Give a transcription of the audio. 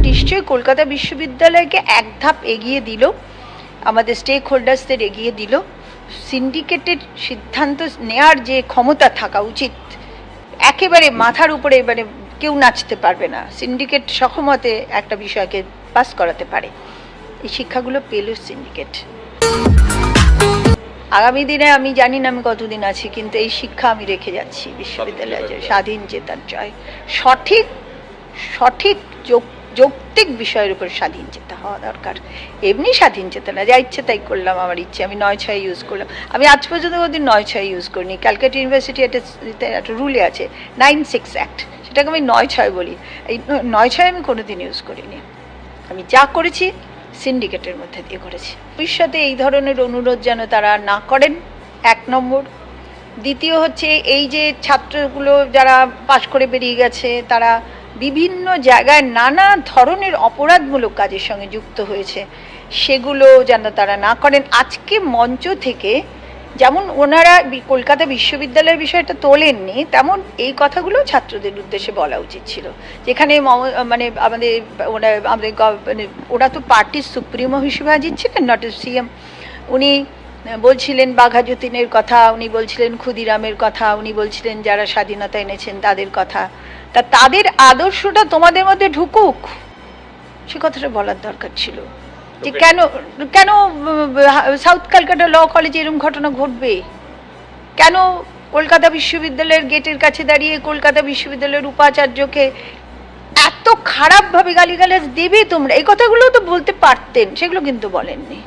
নিশ্চয়ই কলকাতা বিশ্ববিদ্যালয়কে এক ধাপ এগিয়ে দিল আমাদের স্টেক হোল্ডার্সদের এগিয়ে দিল সিন্ডিকেটের সিদ্ধান্ত নেয়ার যে ক্ষমতা থাকা উচিত একেবারে মাথার উপরে মানে কেউ নাচতে পারবে না। সিন্ডিকেট সহমতে একটা বিষয়কে পাস করাতে পারে। এই শিক্ষাগুলো পেল সিন্ডিকেট আগামী দিনে আমি জানি না আমি কতদিন আছি কিন্তু এই শিক্ষা আমি রেখে যাচ্ছি বিশ্ববিদ্যালয়ে স্বাধীন চেতার জয়। সঠিক সঠিক যৌ- যৌক্তিক বিষয়ের উপর স্বাধীন চেতা হওয়া দরকার। এমনি স্বাধীন চেতা না, যা ইচ্ছে তাই করলাম, আমার ইচ্ছে। আমি নয় ছয় ইউজ করলাম। আমি আজ পর্যন্ত কোনোদিন নয় ছয় ইউজ করিনি। ক্যালকাটা ইউনিভার্সিটি একটা একটা রুলে আছে নাইন সিক্স অ্যাক্ট সেটাকে আমি নয় ছয় বলি। এই নয় ছয় আমি কোনোদিন ইউজ করিনি। আমি যা করেছি সিন্ডিকেটের মধ্যে দিয়ে করেছি। ভবিষ্যতে এই ধরনের অনুরোধ যেন তারা না করেন, এক নম্বর। দ্বিতীয় হচ্ছে, এই যে ছাত্রগুলো যারা পাশ করে বেরিয়ে গেছে, তারা বিভিন্ন জায়গায় নানা ধরনের অপরাধমূলক কাজের সঙ্গে যুক্ত হয়েছে। সেগুলো যেন তারা না করেন। আজকে মঞ্চ থেকে যেমন ওনারা কলকাতা বিশ্ববিদ্যালয়ের বিষয়টা তোলেননি, তেমন এই কথাগুলো ছাত্রদের উদ্দেশ্যে বলা উচিত ছিল। যেখানে মানে আমাদের ওরা আমাদের মানে ওরা তো পার্টির সুপ্রিমো হিসেবে হাজির ছিলেন নট সিএম উনি বলছিলেন বাঘা যতীনের কথা, উনি বলছিলেন ক্ষুদিরামের কথা, উনি বলছিলেন যারা স্বাধীনতা এনেছেন তাদের কথা। তা তাদের আদর্শটা তোমাদের মধ্যে ঢুকুক। সে কথাটা বলার দরকার ছিল। যে কেন কেন সাউথ ক্যালকাটা ল কলেজে এরকম ঘটনা ঘটবে? কেন কলকাতা বিশ্ববিদ্যালয়ের গেটের কাছে দাঁড়িয়ে কলকাতা বিশ্ববিদ্যালয়ের উপাচার্যকে এত খারাপভাবে গালিগালাজ দেবে তোমরা? এই কথাগুলো তো বলতে পারতেন সেগুলো কিন্তু বলেননি।